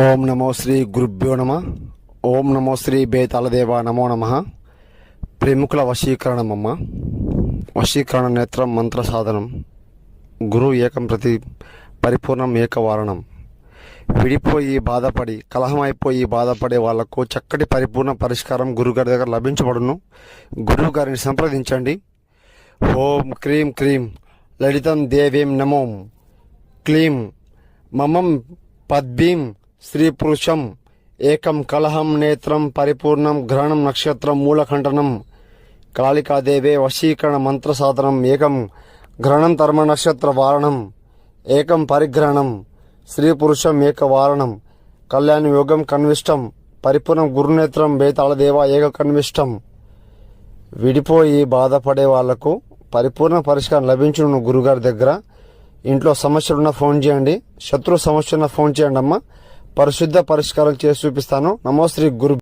ఓం నమో శ్రీ గురుభ్యో నమ. ఓం నమో శ్రీ బేతాళదేవ నమో నమ. ప్రముఖుల వశీకరణమమ్మ. వశీకరణ నేత్రం మంత్ర సాధనం. గురు ఏకం ప్రతి పరిపూర్ణం ఏకవారణం. విడిపోయి బాధపడి కలహమైపోయి బాధపడే వాళ్ళకు చక్కటి పరిపూర్ణ పరిష్కారం గురుగారి దగ్గర లభించబడును. గురువు గారిని సంప్రదించండి. ఓం క్రీం క్రీం లలితం దేవీం నమోం. క్లీం మమం పద్భీం స్త్రీ పురుషం ఏకం కలహం నేత్రం పరిపూర్ణం గ్రహణం నక్షత్రం మూలఖండనం కాళికాదేవే వశీకరణ మంత్ర సాధనం ఏకం గ్రహణం తర్మ నక్షత్ర వారణం ఏకం పరిగ్రహణం స్త్రీ పురుషం ఏక వారణం కళ్యాణ యోగం కన్విష్టం పరిపూర్ణం గురునేత్రం బేతాళదేవ ఏక కన్విష్టం. విడిపోయి బాధపడే వాళ్ళకు పరిపూర్ణ పరిష్కారం లభించును గురుగారి దగ్గర. ఇంట్లో సమస్యలున్న ఫోన్ చేయండి. శత్రు సమస్యలున్నా ఉన్న ఫోన్ చేయండి అమ్మా పరిశుద్ధ పరిష్కారం చేసి చూపిస్తాను. నమో శ్రీ గురు